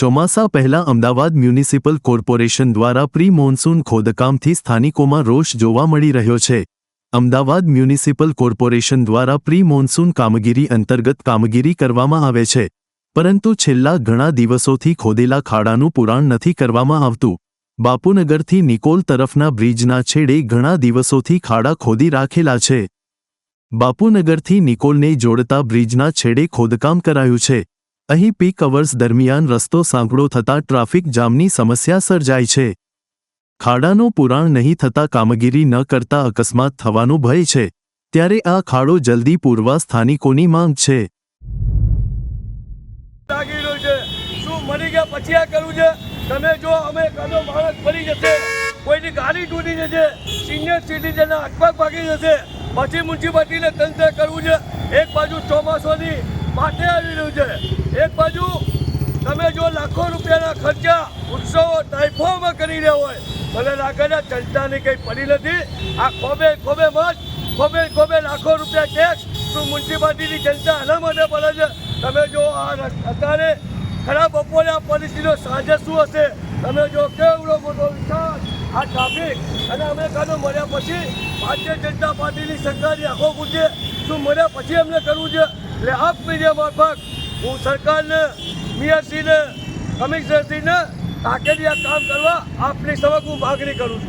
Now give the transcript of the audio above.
ચોમાસા પહેલા Ahmedabad municipal corporation દ્વારા પ્રી મોન્સૂન ખોદકામથી સ્થાનિકોમાં રોષ જોવા મળી રહ્યો છે. અમદાવાદ મ્યુનિસિપલ કોર્પોરેશન દ્વારા પ્રી મોન્સૂન કામગીરી અંતર્ગત કામગીરી કરવામાં આવે છે. પરંતુ છેલ્લા ઘણા દિવસોથી ખોદેલા ખાડાનું પુરાણ નથી કરવામાં આવતું. બાપુનગરથી નિકોલ તરફના બ્રિજના છેડે ઘણા દિવસોથી ખાડા ખોદી રાખેલા છે. બાપુનગરથી નિકોલને જોડતા બ્રિજના છેડે ખોદકામ કરાયું છે. અહીં પીક અવર્સ દરમિયાન રસ્તો સાંકડો થતાં ટ્રાફિક જામની સમસ્યા સર્જાય છે. ખાડાનું પુરાણ નહીં થતા કામગીરી ન કરતા અકસ્માત થવાનો ભય છે. ત્યારે આ ખાડો જલ્દી પૂરવા સ્થાનિકોની માંગ છે. શું મરી પછી આ કરવું છે? તમે કરવું છે. એક બાજુ ચોમાસોની માટે આવી રહ્યું છે. એક બાજુ તમે જો લાખો રૂપિયાના ખર્ચા ઉત્સવો ટાઈફોમાં કરી રહ્યા હોય મને લાગે છે જનતાની કંઈ પડી નથી, આ ખોબે ખોબે મત, ખોબે ખોબે લાખો રૂપિયા ટેક્સ શું મ્યુનિસિપાલિટીની જનતા એના માટે પડે છે? તમે જો આ અત્યારે ખરાબ બપોરે આ પરિસ્થિતિનો સાંજે શું હશે? તમે જો કેવડો મોટો વિસ્તાર આ ટ્રાફિક અને અમે કાનો મળ્યા પછી ભારતીય જનતા પાર્ટીની સરકારની આંખો ગુજે શું મળ્યા પછી એમને કરવું છે? એટલે આપ મીડિયા મારફત હું સરકારને મેયરશ્રીને કમિશનરશ્રીને તાકેથી આ કામ કરવા આપની સમક્ષ હું માગણી કરું છું.